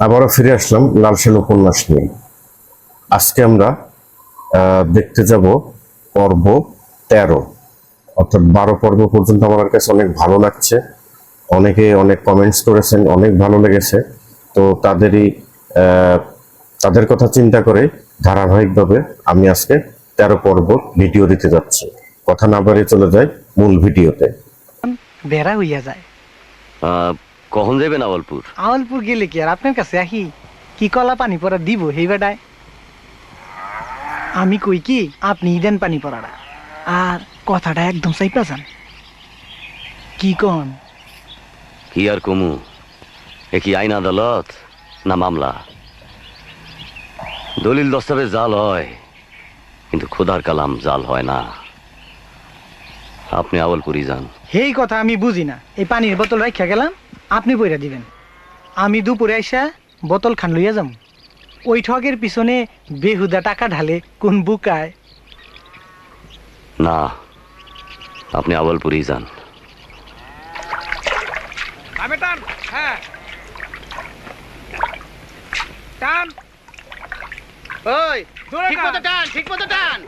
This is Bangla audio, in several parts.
আবারও ফিরে আসলাম লালসেন উপন্যাস নিয়ে। আজকে আমরা দেখতে যাব পর্ব তেরো অর্থাৎ বারো পর্ব পর্যন্ত আমার কাছে অনেক ভালো লাগছে। অনেকে অনেক কমেন্টস করেছেন অনেক ভালো লেগেছে। তো তাদেরই আহ, তাদের কথা চিন্তা করে ধারাবাহিকভাবে আমি আজকে তেরো পর্ব ভিডিও দিতে যাচ্ছি। কথা না বাড়িয়ে চলে যাই মূল ভিডিওতে। বেড়া হইয়া যায়। আহ, কখন যাবেন আওয়ালপুর? আওয়ালপুর গেলে কি আর? আপনার কাছে আহি কি কলা পানি পড়া দিব সেই বেটায়? আমি কই কি আপনি দেন পানি পড়াটা আর কথাটা একদম চাইপা যান। কি কন? কি আর কমু? এ কি আইন আদালত না মামলা? দলিল দস্তাবেজ জাল হয় কিন্তু খোদার কালাম জাল হয় না। আপনি আওয়ালপুরি যান। সেই কথা আমি বুঝি না। এই পানির বোতল রাখা গেলাম আপনি বইরা দিবেন। আমি দুপুরে আইসা বোতল খান লইয়া যাম। ওই ঠগের পিছনে বেহুদা টাকা ঢালে কোন বুকায় না আপনি আওয়ালপুরি যান। আমি টান হ্যাঁ। টান। ওই ঠিক মতো টান। ঠিক মতো টান।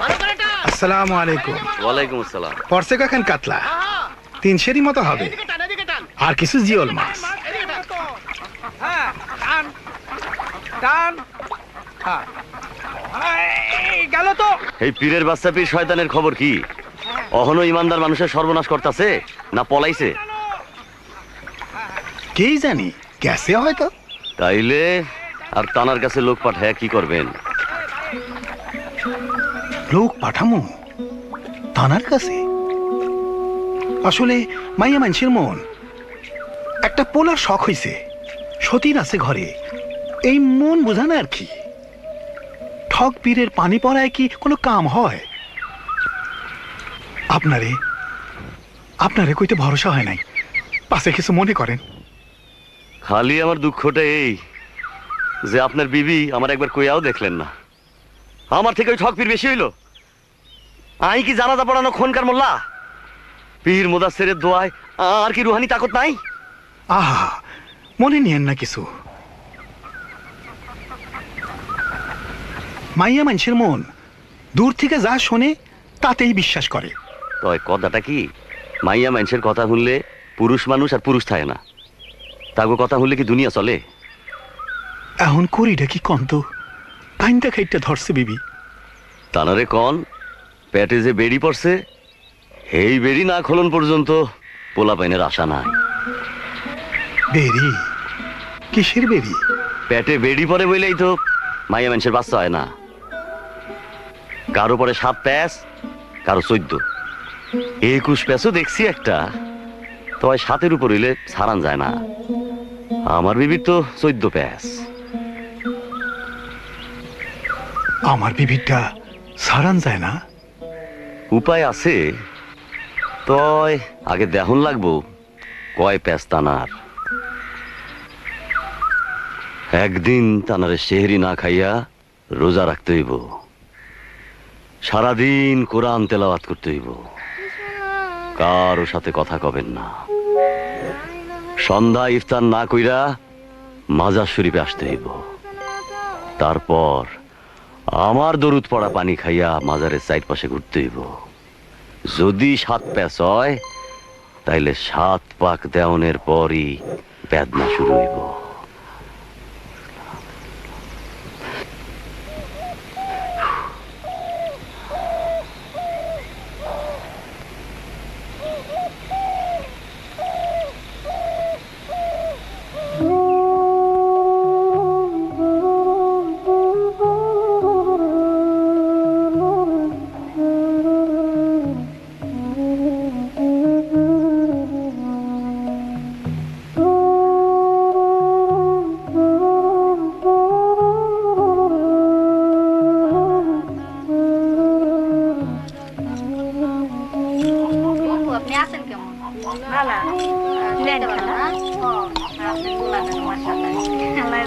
ভালো করে টান। আসসালামু আলাইকুম। ওয়ালাইকুম আসসালাম। পরশে কখন কাতলা? তিনশেরই মতো হবে এদিকে টান এদিকে টান আর কিছু জিওল মাছ। হ্যাঁ হ্যাঁ। এই এই পীরের বাচ্চা পীর শয়তানের খবর কি? অহনো ইমানদার মানুষের সর্বনাশ করতেছে না পলাইছে? কেই জানি গেছে হয়তো। তাইলে আর তানার কাছে লোক পাঠায় কি করবেন? লোক পাঠামু? তানার কাছে? আসলে মাইয়া মানুষের মন। একটা পোলার শখ হইছে। সতীন আছে ঘরে। এই মন বোঝানো আর কি। ঠক পীরের পানি পড়ায় কি কোনো কাম হয়? আপনারে আপনারে কইতে ভরসা হয় নাই। পাশে কিছু মনে করেন। খালি আমার দুঃখটা এই যে আপনার বিবি আমার একবার কইয়াও দেখলেন না। আমার থেকে ওই ঠক পীর বেশি হইল। আই কি জানাজা পড়ানো খনকার মোল্লা? পীর মোদাসেরের দোয়ায় আর কি রুহানি তাকত নাই? আহা মনে নিয়েন না কিছু। মাইয়া মানুষের মন দূর থেকে যা শোনে তাতেই বিশ্বাস করে। তয় কথাটা কি? মাইয়া মানুষের কথা শুনলে পুরুষ মানুষ আর পুরুষ থাকে না। তাগো কথা শুনলে কি দুনিয়া চলে? এখন করিটা কি কন্ত পাইনটা খাইটা ধরছে বিবি। তানারে কন পেটে যে বেড়ি পড়ছে এই বেড়ি না খোলন পর্যন্ত পোলা পাইনের আশা নাই। বেরি? কিসের বেরি? পেটে বেড়ি পড়ে বইলেই তো মাইয়া মানুষের বাচ্চা হয় না। কারও পরে সাত প্যাস কারও চোদ্দ। একুশ প্যাসও দেখছি একটা তবে সাতের উপর হইলে সারান যায় না। আমার বিবির তো চোদ্দ প্যাস আমার বিবিটা সারান যায় না? উপায় আছে তয় আগে দেহন লাগবো কয় প্যাস তানার। একদিন তানারে সেহরি না খাইয়া রোজা রাখতে হইব। সারাদিন কোরআন তেলাওয়াত করতে হইব। কারও সাথে কথা কবেন না। সন্ধ্যা ইফতার না কইরা মাজার শরীফে আসতে হইব। তারপর আমার দরুদ পড়া পানি খাইয়া মাজারের সাইড পাশে ঘুরতে হইব। যদি সাত প্যাচ হয়, তাইলে সাত পাক দেওয়ানের পরই বেদনা শুরু হইব।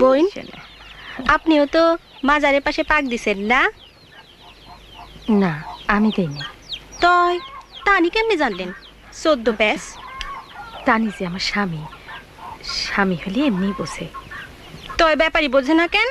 বোন আপনিও তো মাজারের পাশে পাক দিছেন না? না আমি দেইনি। তয় তানি কেমনে জানলেন? চোদ্দ ব্যাস। তানি যে আমার স্বামী স্বামী হলে এমনি বসে তয় ব্যাপারই বোঝে না কেন?